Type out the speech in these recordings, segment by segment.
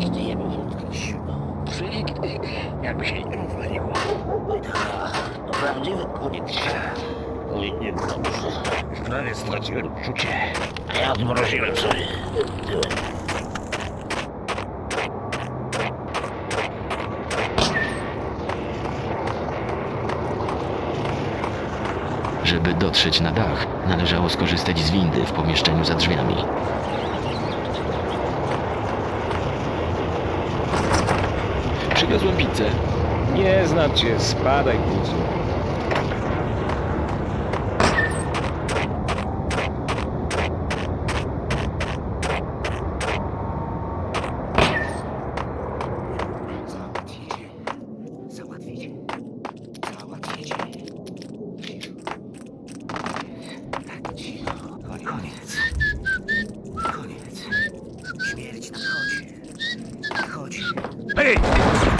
Nigdy nie był ktoś. Nigdy. Jakby się nie rozwaliło. To prawdziwy kunik. Nie dobrze. Prawie straciłem czucie. A ja odmroziłem sobie tyłem. Żeby dotrzeć na dach, należało skorzystać z windy w pomieszczeniu za drzwiami. Przywiozłem pizzę. Nie znam cię, spadaj cicho. Koniec. Koniec. Śmierć nadchodzi. Nadchodzi. Hej!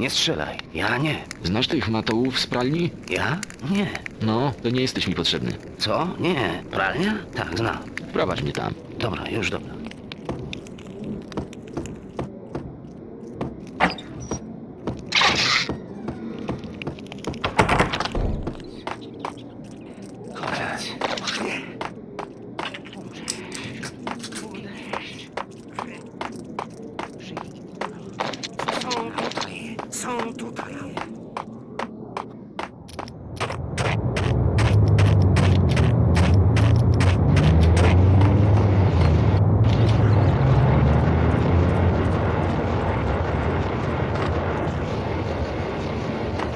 Nie, strzelaj. Ja nie. Znasz tych matołów z pralni? Ja? Nie. No, to nie jesteś mi potrzebny. Co? Nie. Pralnia? Tak, znam. Wprowadź mnie tam. Dobra, już dobra. Koniec. Są tutaj. Są tutaj.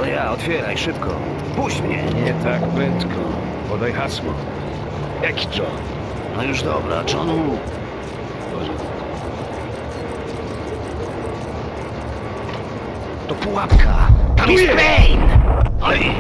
Ja, otwieraj, szybko. Puść mnie. Nie tak prędko. Podaj hasło. Jaki John? No już dobra, John To pułapka. Tam jest! Bane! Oj!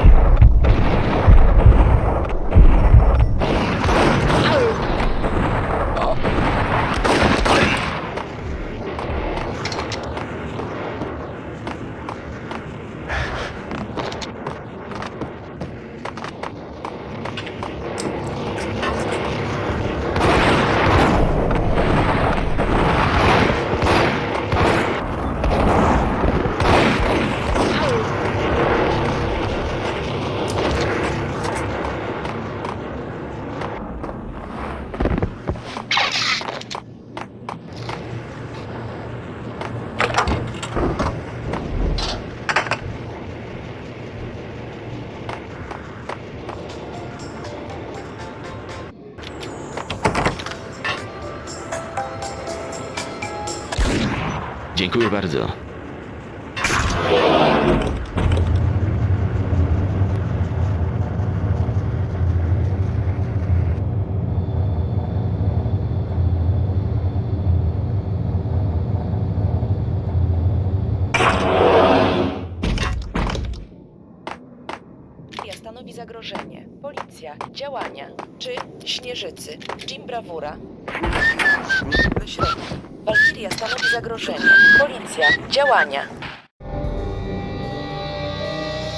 Dziękuję bardzo. Stanowi zagrożenie. Policja, działania. Czy Śnieżycy, Jim Brawura. Walkiria stanowi zagrożenie. Policja, działania.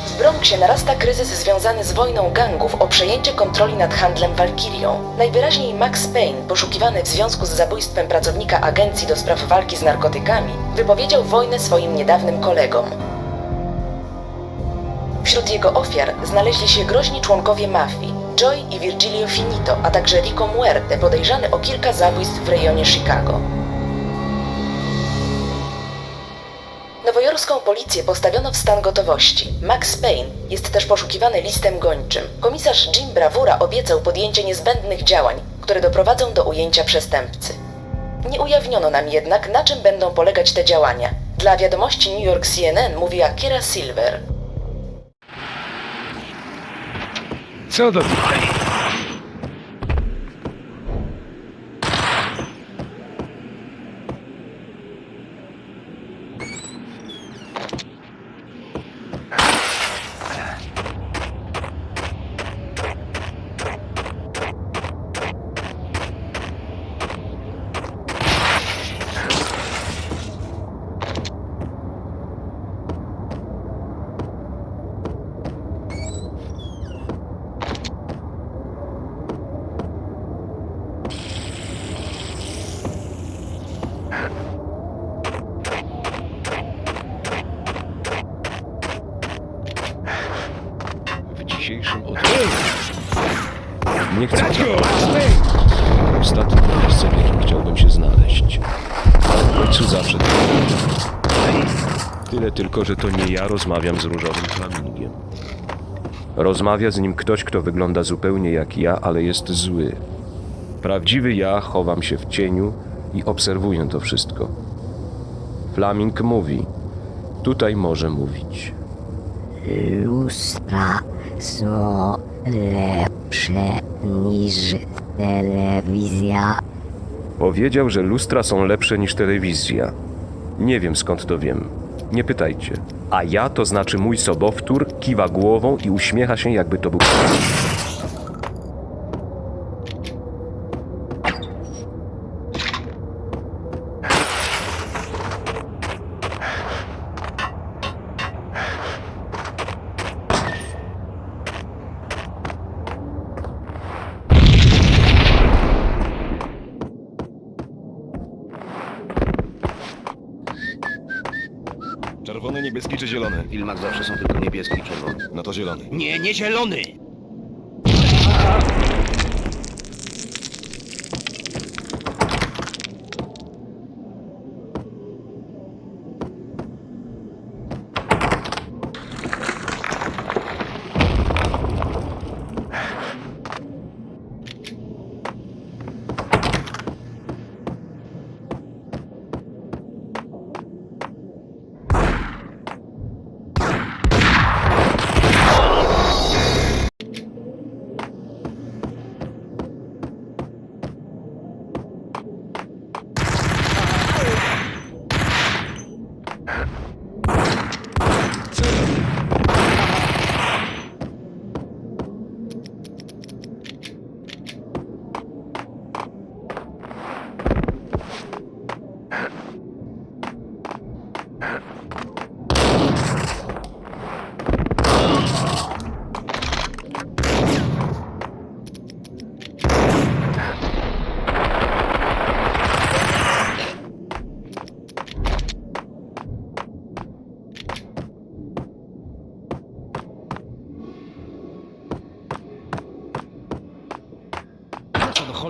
W Bronxie narasta kryzys związany z wojną gangów o przejęcie kontroli nad handlem Walkirią. Najwyraźniej Max Payne, poszukiwany w związku z zabójstwem pracownika agencji do spraw walki z narkotykami, wypowiedział wojnę swoim niedawnym kolegom. Wśród jego ofiar znaleźli się groźni członkowie mafii, Joy i Virgilio Finito, a także Rico Muerte, podejrzany o kilka zabójstw w rejonie Chicago. Nowojorską policję postawiono w stan gotowości. Max Payne jest też poszukiwany listem gończym. Komisarz Jim Bravura obiecał podjęcie niezbędnych działań, które doprowadzą do ujęcia przestępcy. Nie ujawniono nam jednak, na czym będą polegać te działania. Dla wiadomości New York CNN mówiła Kira Silver. Co do tutaj? Dzisiejszym odcinku nie chcę ostatnie miejsce, w jakim chciałbym się znaleźć. W końcu zawsze to Tyle tylko, że to nie ja rozmawiam z różowym flamingiem. Rozmawia z nim ktoś, kto wygląda zupełnie jak ja, ale jest zły. Prawdziwy ja chowam się w cieniu i obserwuję to wszystko. Flaming mówi. Tutaj może mówić. Lustra są lepsze niż telewizja. Powiedział, że lustra są lepsze niż telewizja. Nie wiem skąd to wiem. Nie pytajcie. A ja to znaczy mój sobowtór kiwa głową i uśmiecha się, jakby to był. Czerwony, niebieski czy zielony? W filmach zawsze są tylko niebieski i czerwony. No to zielony. Nie, nie zielony!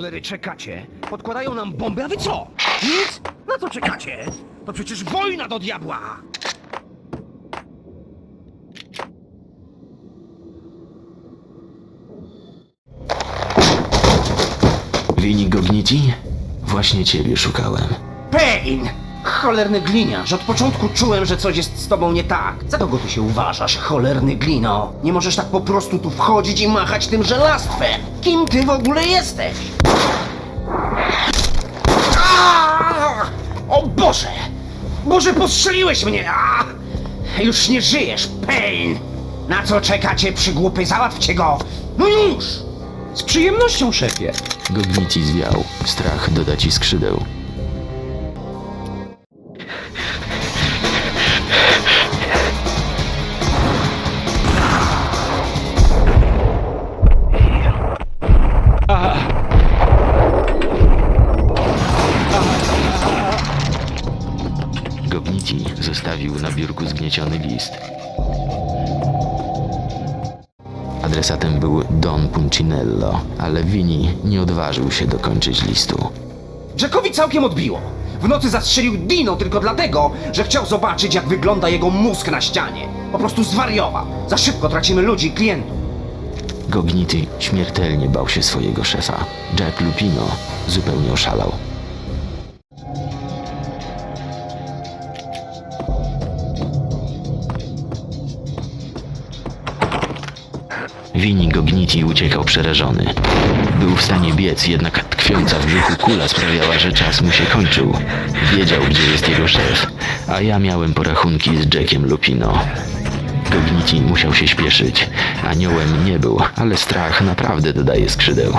Cholery czekacie? Podkładają nam bomby, a wy co? Nic? Na co czekacie? To przecież wojna do diabła! Wini Gogniti? Właśnie ciebie szukałem. Pain! Cholerny gliniarz, od początku czułem, że coś jest z tobą nie tak. Za kogo ty się uważasz, cholerny glino? Nie możesz tak po prostu tu wchodzić i machać tym żelastwem. Kim ty w ogóle jesteś? Boże, postrzeliłeś mnie! A! Już nie żyjesz, Pain! Na co czekacie, przygłupy? Załatwcie go! No już! Z przyjemnością, szefie. Gogniti zwiał. Strach doda ci skrzydeł. Biurku zgnieciony list. Adresatem był Don Puncinello, ale Vini nie odważył się dokończyć listu. Jackowi całkiem odbiło. W nocy zastrzelił Dino tylko dlatego, że chciał zobaczyć, jak wygląda jego mózg na ścianie. Po prostu zwariował. Za szybko tracimy ludzi i klientów. Gognity śmiertelnie bał się swojego szefa. Jack Lupino zupełnie oszalał. Wini Gogniti uciekał przerażony. Był w stanie biec, jednak tkwiąca w brzuchu kula sprawiała, że czas mu się kończył. Wiedział, gdzie jest jego szef, a ja miałem porachunki z Jackiem Lupino. Gogniti musiał się śpieszyć. Aniołem nie był, ale strach naprawdę dodaje skrzydeł.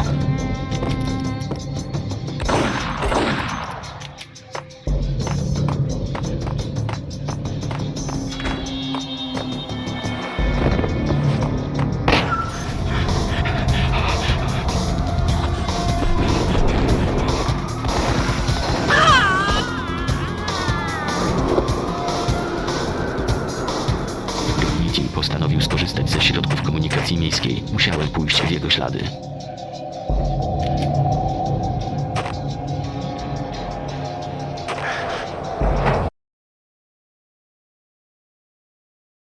Komunikacji miejskiej. Musiałem pójść w jego ślady.